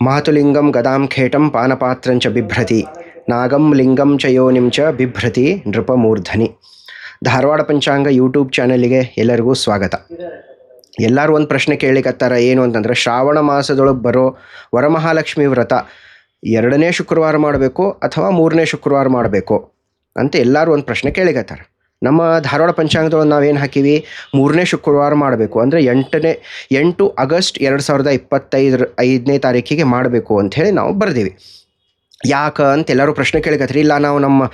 ಮಾತುಲಿಂಗಂ ಗದಾಂ ಖೇಟಂ ಪಾನಪಾತ್ರಂಚ ಬಿಭ್ರತಿ ನಾಗಂ ಲಿಂಗಂ ಚ ಯೋನಿಂ ಚ ಬಿಭ್ರತಿ ನೃಪಮೂರ್ಧನಿ ಧಾರವಾಡ ಪಂಚಾಂಗ ಯೂಟ್ಯೂಬ್ ಚಾನಲಿಗೆ ಎಲ್ಲರಿಗೂ ಸ್ವಾಗತ. ಎಲ್ಲರೂ ಒಂದು ಪ್ರಶ್ನೆ ಕೇಳಿಕತ್ತಾರ ಏನು ಅಂತಂದ್ರೆ, ಶ್ರಾವಣ ಮಾಸದೊಳಗೆ ಬರೋ ವರಮಹಾಲಕ್ಷ್ಮಿ ವ್ರತ ಎರಡನೇ ಶುಕ್ರವಾರ ಮಾಡಬೇಕು ಅಥವಾ ಮೂರನೇ ಶುಕ್ರವಾರ ಮಾಡಬೇಕು ಅಂತ ಎಲ್ಲರೂ ಒಂದು ಪ್ರಶ್ನೆ ಕೇಳಿಕತ್ತಾರ ನಮ್ಮ ಧಾರವಾಡ ಪಂಚಾಂಗದೊಳಗೆ ನಾವೇನು ಹಾಕೀವಿ? ಮೂರನೇ ಶುಕ್ರವಾರ ಮಾಡಬೇಕು. ಅಂದರೆ ಎಂಟನೇ, ಎಂಟು ಆಗಸ್ಟ್ ಎರಡು ಸಾವಿರದ ಇಪ್ಪತ್ತೈದರ, ಐದನೇ ತಾರೀಕಿಗೆ ಮಾಡಬೇಕು ಅಂಥೇಳಿ ನಾವು ಬರೆದೀವಿ. ಯಾಕೆ ಅಂತ ಎಲ್ಲರೂ ಪ್ರಶ್ನೆ ಕೇಳಿಕತ್ರಿ, ಇಲ್ಲ ನಾವು ನಮ್ಮ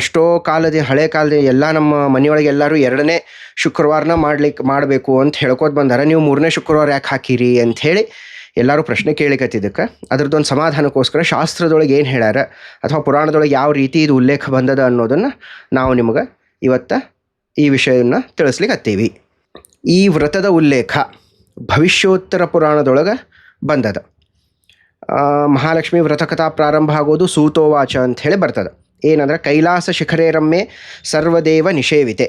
ಎಷ್ಟೋ ಕಾಲದ, ಹಳೆ ಕಾಲದ ಎಲ್ಲ ನಮ್ಮ ಮನೆಯೊಳಗೆ ಎಲ್ಲರೂ ಎರಡನೇ ಶುಕ್ರವಾರನ ಮಾಡ್ಲಿಕ್ಕೆ ಮಾಡಬೇಕು ಅಂತ ಹೇಳ್ಕೊತ ಬಂದಾರ. ನೀವು ಮೂರನೇ ಶುಕ್ರವಾರ ಯಾಕೆ ಹಾಕಿರಿ ಅಂಥೇಳಿ ಎಲ್ಲರೂ ಪ್ರಶ್ನೆ ಕೇಳಿಕತ್ತಿದ್ದಕ್ಕೆ. ಅದ್ರದ್ದೊಂದು ಸಮಾಧಾನಕ್ಕೋಸ್ಕರ ಶಾಸ್ತ್ರದೊಳಗೆ ಏನು ಹೇಳ್ಯಾರ, ಅಥವಾ ಪುರಾಣದೊಳಗೆ ಯಾವ ರೀತಿ ಇದು ಉಲ್ಲೇಖ ಬಂದದ ಅನ್ನೋದನ್ನು ನಾವು ನಿಮಗೆ ಇವತ್ತು ಈ ವಿಷಯವನ್ನು ತಿಳಿಸ್ಲಿಕ್ಕೆ ಈ ವ್ರತದ ಉಲ್ಲೇಖ ಭವಿಷ್ಯೋತ್ತರ ಪುರಾಣದೊಳಗೆ ಬಂದದ. ಮಹಾಲಕ್ಷ್ಮಿ ವ್ರತಕಥಾ ಪ್ರಾರಂಭ ಆಗೋದು ಸೂತೋವಾಚ ಅಂತ ಹೇಳಿ ಬರ್ತದೆ. ಏನಂದ್ರೆ ಕೈಲಾಸ ಶಿಖರೇರಮ್ಮೆ ಸರ್ವದೇವ ನಿಷೇವಿತೆ.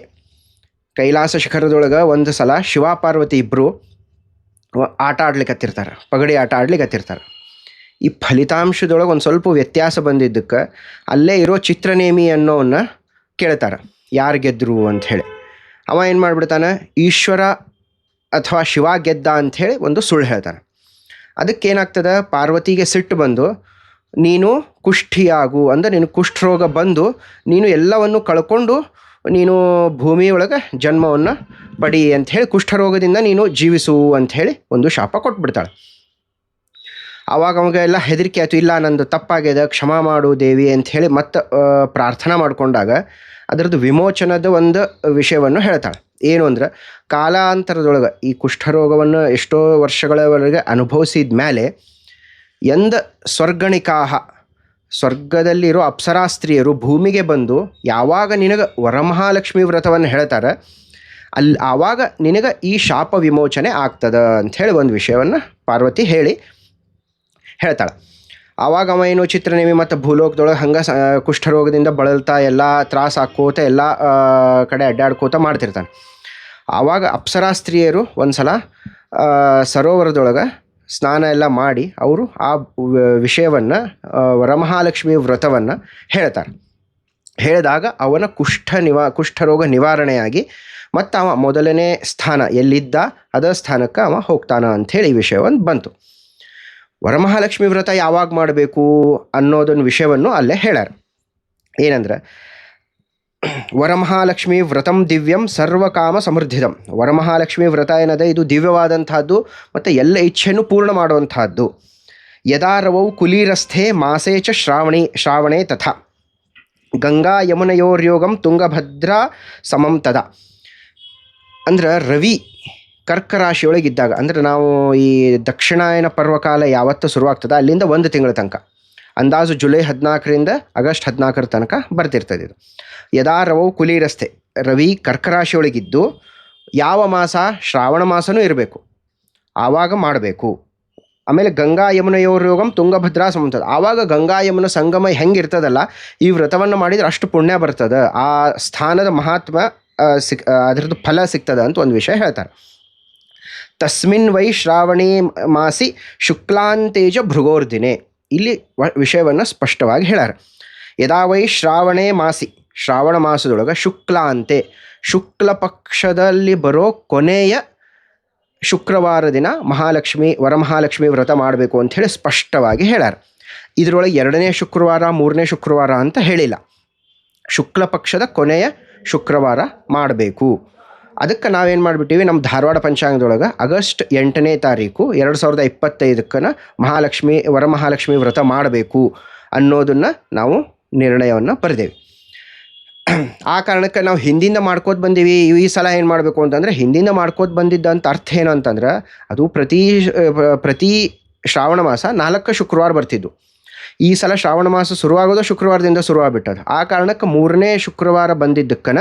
ಕೈಲಾಸ ಶಿಖರದೊಳಗೆ ಒಂದು ಸಲ ಶಿವ ಪಾರ್ವತಿ ಇಬ್ಬರು ಆಟ ಆಡ್ಲಿಕ್ಕತ್ತಿರ್ತಾರೆ ಪಗಡಿ ಆಟ ಆಡ್ಲಿಕ್ಕತ್ತಿರ್ತಾರೆ ಈ ಫಲಿತಾಂಶದೊಳಗೆ ಒಂದು ಸ್ವಲ್ಪ ವ್ಯತ್ಯಾಸ ಬಂದಿದ್ದಕ್ಕೆ ಅಲ್ಲೇ ಇರೋ ಚಿತ್ರನೇಮಿ ಅನ್ನೋವನ್ನ ಕೇಳ್ತಾರೆ. ಯಾರು ಗೆದ್ದರು ಅಂಥೇಳಿ ಅವ ಏನು ಮಾಡಿಬಿಡ್ತಾನೆ? ಈಶ್ವರ ಅಥವಾ ಶಿವ ಗೆದ್ದ ಅಂಥೇಳಿ ಒಂದು ಸುಳ್ಳು ಹೇಳ್ತಾನೆ. ಅದಕ್ಕೇನಾಗ್ತದೆ? ಪಾರ್ವತಿಗೆ ಸಿಟ್ಟು ಬಂದು, ನೀನು ಕುಷ್ಠಿಯಾಗು ಅಂದರೆ ನೀನು ಕುಷ್ಠರೋಗ ಬಂದು, ನೀನು ಎಲ್ಲವನ್ನು ಕಳ್ಕೊಂಡು, ನೀನು ಭೂಮಿಯೊಳಗೆ ಜನ್ಮವನ್ನು ಪಡಿ ಅಂಥೇಳಿ ಕುಷ್ಠರೋಗದಿಂದ ನೀನು ಜೀವಿಸು ಅಂಥೇಳಿ ಒಂದು ಶಾಪ ಕೊಟ್ಬಿಡ್ತಾಳೆ. ಆವಾಗ ಅವಾಗ ಎಲ್ಲ ಹೆದರಿಕೆ ಆಯಿತು, ಇಲ್ಲ ನಂದು ತಪ್ಪಾಗ್ಯದ, ಕ್ಷಮಾ ಮಾಡು ದೇವಿ ಅಂಥೇಳಿ ಮತ್ತೆ ಪ್ರಾರ್ಥನಾ ಮಾಡಿಕೊಂಡಾಗ ಅದರದ್ದು ವಿಮೋಚನದ ಒಂದು ವಿಷಯವನ್ನು ಹೇಳ್ತಾಳೆ. ಏನು ಅಂದ್ರೆ, ಕಾಲಾಂತರದೊಳಗೆ ಈ ಕುಷ್ಠರೋಗವನ್ನು ಎಷ್ಟೋ ವರ್ಷಗಳವರೆಗೆ ಅನುಭವಿಸಿದ ಮೇಲೆ ಎಂದ ಸ್ವರ್ಗಣಿಕಾಹ, ಸ್ವರ್ಗದಲ್ಲಿರೋ ಅಪ್ಸರಾಸ್ತ್ರೀಯರು ಭೂಮಿಗೆ ಬಂದು ಯಾವಾಗ ನಿನಗೆ ವರಮಹಾಲಕ್ಷ್ಮಿ ವ್ರತವನ್ನು ಹೇಳ್ತಾರೆ ಅಲ್ಲಿ ಆವಾಗ ನಿನಗೆ ಈ ಶಾಪ ವಿಮೋಚನೆ ಆಗ್ತದ ಅಂಥೇಳಿ ಒಂದು ವಿಷಯವನ್ನು ಪಾರ್ವತಿ ಹೇಳಿ ಹೇಳ್ತಾಳೆ. ಆವಾಗ ಅವ ಏನು ಚಿತ್ರನೇಮಿ ಮತ್ತು ಭೂಲೋಕದೊಳಗೆ ಹಂಗೆ ಕುಷ್ಠರೋಗದಿಂದ ಬಳಲ್ತಾ ಎಲ್ಲ ತ್ರಾಸ ಹಾಕ್ಕೋತ ಎಲ್ಲ ಕಡೆ ಅಡ್ಡಾಡ್ಕೋತ ಮಾಡ್ತಿರ್ತಾನೆ. ಆವಾಗ ಅಪ್ಸರಾ ಸ್ತ್ರೀಯರು ಒಂದು ಸಲ ಸರೋವರದೊಳಗೆ ಸ್ನಾನ ಎಲ್ಲ ಮಾಡಿ ಅವರು ಆ ವಿಷಯವನ್ನು ವರಮಹಾಲಕ್ಷ್ಮಿ ವ್ರತವನ್ನು ಹೇಳ್ತಾರೆ. ಹೇಳಿದಾಗ ಅವನ ಕುಷ್ಠ ನಿವಾ, ಕುಷ್ಠರೋಗ ನಿವಾರಣೆಯಾಗಿ ಮತ್ತು ಅವ ಮೊದಲನೇ ಸ್ಥಾನ ಎಲ್ಲಿದ್ದ, ಅದ ಸ್ಥಾನಕ್ಕೆ ಅವ ಹೋಗ್ತಾನ ಅಂಥೇಳಿ ಈ ವಿಷಯವನ್ನು ಬಂತು. ವರಮಹಾಲಕ್ಷ್ಮಿ ವ್ರತ ಯಾವಾಗ ಮಾಡಬೇಕು ಅನ್ನೋದೊಂದು ವಿಷಯವನ್ನು ಅಲ್ಲೇ ಹೇಳ್ಯಾರ. ಏನಂದ್ರೆ, ವರಮಹಾಲಕ್ಷ್ಮಿ ವ್ರತಂ ದಿವ್ಯಂ ಸರ್ವಕಾಮ ಸಮೃದ್ಧಿದಂ. ವರಮಹಾಲಕ್ಷ್ಮಿ ವ್ರತ ಏನದೆ? ಇದು ದಿವ್ಯವಾದಂತಹದ್ದು ಮತ್ತು ಎಲ್ಲ ಇಚ್ಛೆಯನ್ನು ಪೂರ್ಣ ಮಾಡುವಂತಹದ್ದು. ಯದಾರವೌ ಕುಲೀರಸ್ಥೆ ಮಾಸೇ ಚ ಶ್ರಾವಣಿ, ಶ್ರಾವಣೆ ತಥಾ. ಗಂಗಾ ಯಮುನಯೋರ್ಯೋಗಂ ತುಂಗಭದ್ರಾ ಸಮಂ ತದ. ಅಂದ್ರೆ ರವಿ ಕರ್ಕ ರಾಶಿಯೊಳಗಿದ್ದಾಗ ಅಂದ್ರೆ ನಾವು ಈ ದಕ್ಷಿಣಾಯನ ಪರ್ವಕಾಲ ಯಾವತ್ತು ಶುರುವಾಗ್ತದೆ? ಅಲ್ಲಿಂದ ಒಂದು ತಿಂಗಳ ತನಕ. ಅಂದಾಜು ಜುಲೈ ಹದಿನಾಲ್ಕರಿಂದ ಆಗಸ್ಟ್ ಹದಿನಾಲ್ಕರ ತನಕ ಬರ್ತಿರ್ತದೆ ಇದು. ಯದಾ ಕುಲಿ ರಸ್ತೆ ರವಿ ಕರ್ಕ ರಾಶಿಯೊಳಗಿದ್ದು ಯಾವ ಮಾಸ? ಶ್ರಾವಣ ಮಾಸನೂ ಇರಬೇಕು. ಆವಾಗ ಮಾಡಬೇಕು. ಆಮೇಲೆ ಗಂಗಾ ಯಮುನೆಯವ್ರ ಯೋಗಂ ತುಂಗಭದ್ರಾ ಸಮಂತದ ಆವಾಗ ಗಂಗಾ ಯಮುನ ಸಂಗಮ ಹೆಂಗಿರ್ತದಲ್ಲ, ಈ ವ್ರತವನ್ನು ಮಾಡಿದ್ರೆ ಅಷ್ಟು ಪುಣ್ಯ ಬರ್ತದೆ. ಆ ಸ್ಥಾನದ ಮಹಾತ್ಮ ಸಿಕ್ ಅದರದ್ದು ಫಲ ಸಿಗ್ತದೆ ಅಂತ ಒಂದು ವಿಷಯ ಹೇಳ್ತಾರೆ. ತಸ್ಮಿನ್ ವೈ ಶ್ರಾವಣೇ ಮಾಸಿ ಶುಕ್ಲಾಂತೇಜ ಭೃಗೋರ್ದಿನೇ ಇಲ್ಲಿ ವಿಷಯವನ್ನು ಸ್ಪಷ್ಟವಾಗಿ ಹೇಳ್ಯಾರ ಯದಾ ವೈ ಶ್ರಾವಣೇ ಮಾಸಿ, ಶ್ರಾವಣ ಮಾಸದೊಳಗೆ ಶುಕ್ಲಾಂತೆ. ಶುಕ್ಲ ಪಕ್ಷದಲ್ಲಿ ಬರೋ ಕೊನೆಯ ಶುಕ್ರವಾರ ದಿನ ಮಹಾಲಕ್ಷ್ಮಿ, ವರಮಹಾಲಕ್ಷ್ಮಿ ವ್ರತ ಮಾಡಬೇಕು ಅಂಥೇಳಿ ಸ್ಪಷ್ಟವಾಗಿ ಹೇಳ್ಯಾರ ಇದರೊಳಗೆ ಎರಡನೇ ಶುಕ್ರವಾರ, ಮೂರನೇ ಶುಕ್ರವಾರ ಅಂತ ಹೇಳಿಲ್ಲ. ಶುಕ್ಲ ಪಕ್ಷದ ಕೊನೆಯ ಶುಕ್ರವಾರ ಮಾಡಬೇಕು. ಅದಕ್ಕೆ ನಾವೇನು ಮಾಡಿಬಿಟ್ಟಿವಿ ನಮ್ಮ ಧಾರವಾಡ ಪಂಚಾಂಗದೊಳಗೆ ಆಗಸ್ಟ್ ಎಂಟನೇ ತಾರೀಕು ಎರಡು ಸಾವಿರದ ಇಪ್ಪತ್ತೈದಕ್ಕನ ಮಹಾಲಕ್ಷ್ಮಿ, ವರಮಹಾಲಕ್ಷ್ಮಿ ವ್ರತ ಮಾಡಬೇಕು ಅನ್ನೋದನ್ನು ನಾವು ನಿರ್ಣಯವನ್ನು ಬರೆದೇವೆ. ಆ ಕಾರಣಕ್ಕೆ ನಾವು ಹಿಂದಿಂದ ಮಾಡ್ಕೋತ ಬಂದೀವಿ. ಈ ಸಲ ಏನು ಮಾಡಬೇಕು ಅಂತಂದರೆ ಹಿಂದಿಂದ ಮಾಡ್ಕೋತ ಬಂದಿದ್ದಂಥ ಅರ್ಥ ಏನು ಅಂತಂದ್ರೆ ಅದು ಪ್ರತಿ ಪ್ರತಿ ಶ್ರಾವಣ ಮಾಸ ನಾಲ್ಕು ಶುಕ್ರವಾರ ಬರ್ತಿದ್ದು ಈ ಸಲ ಶ್ರಾವಣ ಮಾಸ ಶುರುವಾಗೋದು ಶುಕ್ರವಾರದಿಂದ ಶುರುವಾಗಿಬಿಟ್ಟದು ಆ ಕಾರಣಕ್ಕೆ ಮೂರನೇ ಶುಕ್ರವಾರ ಬಂದಿದ್ದಕ್ಕನ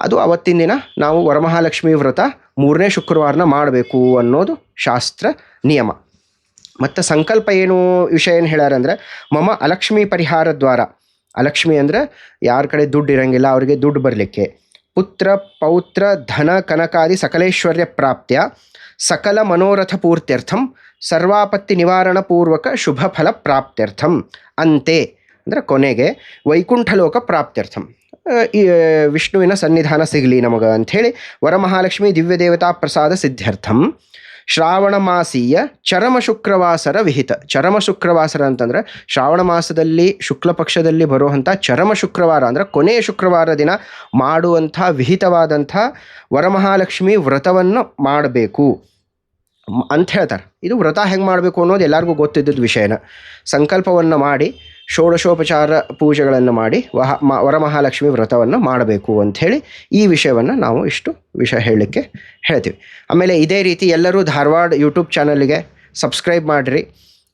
ಅದು ಅವತ್ತಿನ ದಿನ ನಾವು ವರಮಹಾಲಕ್ಷ್ಮಿ ವ್ರತ ಮೂರನೇ ಶುಕ್ರವಾರನ ಮಾಡಬೇಕು ಅನ್ನೋದು ಶಾಸ್ತ್ರ ನಿಯಮ. ಮತ್ತು ಸಂಕಲ್ಪ ಏನು ವಿಷಯ ಏನು ಹೇಳ್ಯಾರಂದ್ರೆ ಮಮ ಅಲಕ್ಷ್ಮಿ ಪರಿಹಾರ ದ್ವಾರ. ಅಲಕ್ಷ್ಮಿ ಅಂದರೆ ಯಾರ ಕಡೆ ದುಡ್ಡು ಇರಂಗಿಲ್ಲ ಅವರಿಗೆ ದುಡ್ಡು ಬರಲಿಕ್ಕೆ. ಪುತ್ರ, ಪೌತ್ರ, ಧನ, ಕನಕಾದಿ, ಸಕಲೇಶ್ವರ್ಯ ಪ್ರಾಪ್ತಿಯ. ಸಕಲ ಮನೋರಥ ಪೂರ್ತ್ಯರ್ಥಂ, ಸರ್ವಾಪತ್ತಿ ನಿವಾರಣ ಪೂರ್ವಕ ಶುಭ ಫಲ ಪ್ರಾಪ್ತ್ಯರ್ಥಂ. ಅಂತೆ. ಅಂದರೆ ಕೊನೆಗೆ ವೈಕುಂಠಲೋಕ ಪ್ರಾಪ್ತ್ಯರ್ಥಂ. ಈ ವಿಷ್ಣುವಿನ ಸನ್ನಿಧಾನ ಸಿಗಲಿ ನಮಗೆ ಅಂಥೇಳಿ ವರಮಹಾಲಕ್ಷ್ಮಿ ದಿವ್ಯ ದೇವತಾ ಪ್ರಸಾದ ಸಿದ್ಧಾರ್ಥಂ. ಶ್ರಾವಣ ಮಾಸೀಯ ಚರಮ ಶುಕ್ರವಾಸರ ವಿಹಿತ. ಚರಮ ಶುಕ್ರವಾಸರ ಅಂತಂದ್ರೆ ಶ್ರಾವಣ ಮಾಸದಲ್ಲಿ ಶುಕ್ಲ ಪಕ್ಷದಲ್ಲಿ ಬರುವಂಥ ಚರಮ ಶುಕ್ರವಾರ ಅಂದ್ರೆ ಕೊನೆಯ ಶುಕ್ರವಾರ ದಿನ ಮಾಡುವಂಥ ವಿಹಿತವಾದಂಥ ವರಮಹಾಲಕ್ಷ್ಮಿ ವ್ರತವನ್ನು ಮಾಡಬೇಕು. ಅಂತ ಹೇಳ್ತಾರೆ ಇದು ವ್ರತ ಹೆಂಗೆ ಮಾಡಬೇಕು ಅನ್ನೋದು ಎಲ್ಲರಿಗೂ ಗೊತ್ತಿದ್ದದ ವಿಷಯನ. ಸಂಕಲ್ಪವನ್ನು ಮಾಡಿ ಷೋಡಶೋಪಚಾರ ಪೂಜೆಗಳನ್ನು ಮಾಡಿ ವಹ ಮ ವರಮಹಾಲಕ್ಷ್ಮಿ ವ್ರತವನ್ನು ಮಾಡಬೇಕು ಅಂಥೇಳಿ ಈ ವಿಷಯವನ್ನು ನಾವು ಇಷ್ಟು ವಿಷಯ ಹೇಳಲಿಕ್ಕೆ ಹೇಳ್ತೀವಿ. ಆಮೇಲೆ ಇದೇ ರೀತಿ ಎಲ್ಲರೂ ಧಾರವಾಡ ಯೂಟ್ಯೂಬ್ ಚಾನಲ್ಗೆ ಸಬ್ಸ್ಕ್ರೈಬ್ ಮಾಡಿರಿ.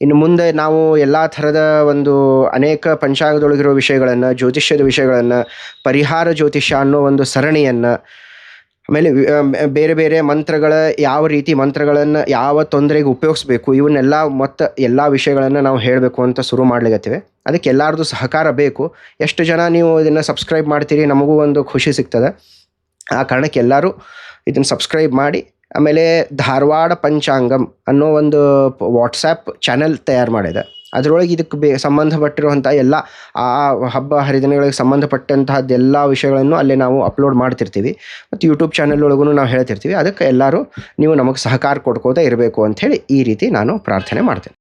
ಇನ್ನು ಮುಂದೆ ನಾವು ಎಲ್ಲ ಥರದ ಒಂದು ಅನೇಕ ಪಂಚಾಂಗದೊಳಗಿರೋ ವಿಷಯಗಳನ್ನು, ಜ್ಯೋತಿಷ್ಯದ ವಿಷಯಗಳನ್ನು, ಪರಿಹಾರ ಜ್ಯೋತಿಷ್ಯ ಅನ್ನೋ ಒಂದು ಸರಣಿಯನ್ನು ಆಮೇಲೆ ಬೇರೆ ಬೇರೆ ಮಂತ್ರಗಳ, ಯಾವ ರೀತಿ ಮಂತ್ರಗಳನ್ನು ಯಾವ ತೊಂದರೆಗೆ ಉಪಯೋಗಿಸ್ಬೇಕು, ಇವನ್ನೆಲ್ಲ ಮತ್ತು ಎಲ್ಲ ವಿಷಯಗಳನ್ನು ನಾವು ಹೇಳಬೇಕು ಅಂತ ಶುರು ಮಾಡ್ಲಿಕತ್ತೀವಿ. ಅದಕ್ಕೆ ಎಲ್ಲರದ್ದು ಸಹಕಾರ ಬೇಕು. ಎಷ್ಟು ಜನ ನೀವು ಇದನ್ನು ಸಬ್ಸ್ಕ್ರೈಬ್ ಮಾಡ್ತೀರಿ ನಮಗೂ ಒಂದು ಖುಷಿ ಸಿಗ್ತದೆ. ಆ ಕಾರಣಕ್ಕೆ ಎಲ್ಲರೂ ಇದನ್ನು ಸಬ್ಸ್ಕ್ರೈಬ್ ಮಾಡಿ, ಆಮೇಲೆ ಧಾರವಾಡ ಪಂಚಾಂಗಂ ಅನ್ನೋ ಒಂದು ವಾಟ್ಸಾಪ್ ಚಾನೆಲ್ ತಯಾರು ಮಾಡಿದೆ. ಅದರೊಳಗೆ ಇದಕ್ಕೆ ಬೇ ಸಂಬಂಧಪಟ್ಟಿರುವಂಥ ಎಲ್ಲ ಆ ಹಬ್ಬ ಹರಿದಿನಗಳಿಗೆ ಸಂಬಂಧಪಟ್ಟಂತಹದ್ದೆಲ್ಲ ವಿಷಯಗಳನ್ನು ಅಲ್ಲೇ ನಾವು ಅಪ್ಲೋಡ್ ಮಾಡ್ತಿರ್ತೀವಿ. ಮತ್ತು ಯೂಟ್ಯೂಬ್ ಚಾನಲ್ ಒಳಗೂ ನಾವು ಹೇಳ್ತಿರ್ತೀವಿ. ಅದಕ್ಕೆ ಎಲ್ಲರೂ ನೀವು ನಮಗೆ ಸಹಕಾರ ಕೊಡ್ಕೋತಾ ಇರಬೇಕು ಅಂಥೇಳಿ ಈ ರೀತಿ ನಾನು ಪ್ರಾರ್ಥನೆ ಮಾಡ್ತೇನೆ.